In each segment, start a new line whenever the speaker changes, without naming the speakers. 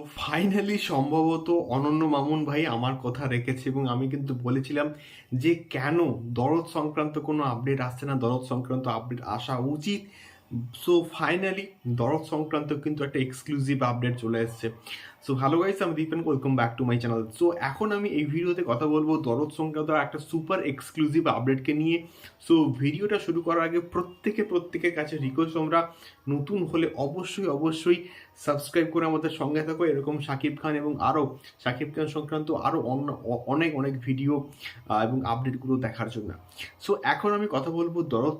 তো ফাইনালি সম্ভবত অনন্য মামুন ভাই আমার কথা রেখেছে এবং আমি কিন্তু বলেছিলাম যে কেন দরদ সংক্রান্ত কোনো আপডেট আসছে না, দরদ সংক্রান্ত আপডেট আসা উচিত। সো ফাইনালি দরদ সংক্রান্ত কিন্তু একটা এক্সক্লুসিভ আপডেট চলে এসেছে। সো হ্যালো গাইস আমি Dipen welcome back to my channel so এখন আমি এই ভিডিওতে কথা বলব দরদ সংক্রান্ত একটা সুপার এক্সক্লুসিভ আপডেটকে নিয়ে। সো ভিডিওটা শুরু করার আগে প্রত্যেকে প্রত্যেকের কাছে রিকোয়েস্ট আমরা নতুন হলে অবশ্যই অবশ্যই সাবস্ক্রাইব করে আমাদের সঙ্গে থাকো। এরকম শাকিব খান এবং আরও শাকিব খান সংক্রান্ত আরও অন্য, অনেক অনেক ভিডিও এবং আপডেটগুলো দেখার জন্য। সো এখন আমি কথা বলব দরদ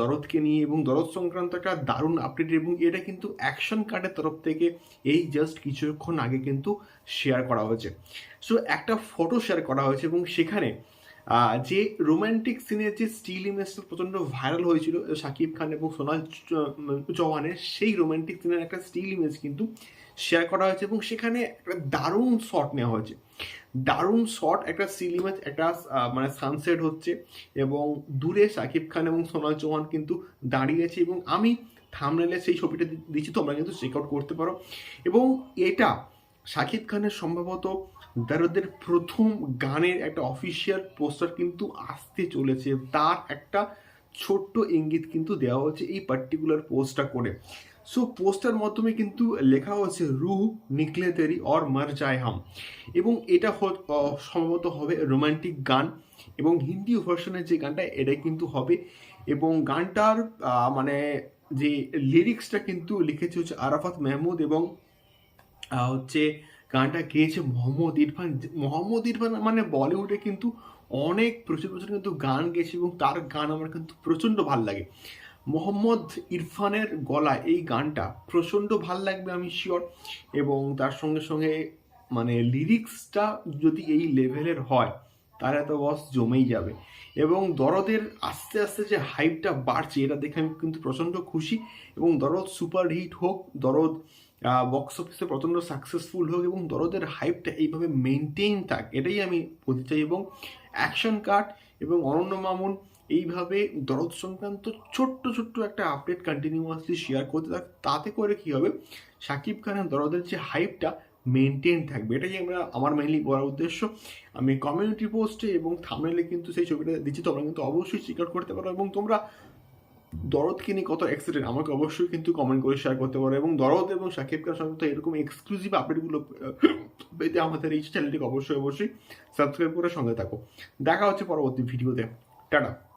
দরদকে নিয়ে এবং দরদ সংক্রান্ত একটা দারুণ আপডেট এবং এটা কিন্তু অ্যাকশন কার্ডের তরফ থেকে এই জাস্ট কিছুক্ষণ আগে কিন্তু শেয়ার করা হয়েছে। সো একটা ফটো শেয়ার করা হয়েছে এবং সেখানে যে রোমান্টিক সিনের যে স্টিল ইমেজটা প্রচণ্ড ভাইরাল হয়েছিল শাকিব খান এবং সোনাল চৌহানের, সেই রোমান্টিক সিনের একটা স্টিল ইমেজ কিন্তু শেয়ার করা হয়েছে এবং সেখানে একটা দারুণ শট নেওয়া হয়েছে। দারুণ শট একটা স্টিল ইমেজ একটা মানে সানসেট হচ্ছে এবং দূরে শাকিব খান এবং সোনাল চৌহান কিন্তু দাঁড়িয়েছে এবং আমি থামনেলে সেই ছবিটা দিচ্ছি, তোমরা কিন্তু চেক আউট করতে পারো। এবং এটা শাকিব খানের সম্ভবত দারদের প্রথম গানের একটা অফিসিয়াল পোস্টার কিন্তু আসতে চলেছে। তার একটা ছোট্ট ইঙ্গিত কিন্তু দেওয়া হচ্ছে এই পার্টিকুলার পোস্টটা করে। সো পোস্টার মাধ্যমে কিন্তু লেখা হয়েছে, রুহ নিকলে তেরি অর মার যায় হাম। এবং এটা সম্ভবত হবে রোমান্টিক গান এবং হিন্দি ভার্সনের যে গানটা, এটাই কিন্তু হবে। এবং গানটার মানে যে লিরিক্সটা কিন্তু লিখেছে হচ্ছে আরাফাত মেহমুদ এবং হচ্ছে গানটা গেয়েছে মোহাম্মদ ইরফান। মোহাম্মদ ইরফান মানে বলিউডে কিন্তু অনেক প্রচুর প্রচুর কিন্তু গান গেয়েছে এবং তার গান আমার কিন্তু প্রচণ্ড ভালো লাগে। মোহাম্মদ ইরফানের গলায় এই গানটা প্রচণ্ড ভালো লাগবে আমি শিওর এবং তার সঙ্গে সঙ্গে মানে লিরিক্সটা যদি এই লেভেলের হয়, তাহলে তো বস জমেই যাবে। এবং দরদের আস্তে আস্তে যে হাইপটা বাড়ছে, এটা দেখে আমি কিন্তু প্রচণ্ড খুশি। এবং দরদ সুপার হিট হোক, দরদ বক্স অফিসে প্রচণ্ড সাকসেসফুল হোক এবং দরদের হাইপটা এইভাবে মেনটেন থাক, এটাই আমি বলতে চাই। এবং অ্যাকশন কাট এবং অনন্য মামুন এইভাবে দরদ সংক্রান্ত ছোট্ট ছোট্ট একটা আপডেট কন্টিনিউয়াসলি শেয়ার করতে থাক, তাতে করে কি হবে? সাকিব খানের দরদের যে হাইপটা মেনটেন থাকবে, এটাই আমরা, আমার মেইনলি বলার উদ্দেশ্য। আমি কমিউনিটি পোস্টে এবং থামনেলে কিন্তু সেই ছবিটা দিচ্ছি তোমরা কিন্তু অবশ্যই আউট করতে পারো। এবং তোমরা দরদকে নিয়ে কত এক্সাইটেড আমাকে অবশ্যই কিন্তু কমেন্ট করে শেয়ার করতে পারো। এবং দরদ এবং সাকিব খান এরকম এক্সক্লুসিভ আপডেটগুলো পেতে আমাদের এই চ্যানেলটিকে অবশ্যই অবশ্যই সাবস্ক্রাইব করে সঙ্গে থাকো। দেখা হচ্ছে পরবর্তী ভিডিওতে টাটা।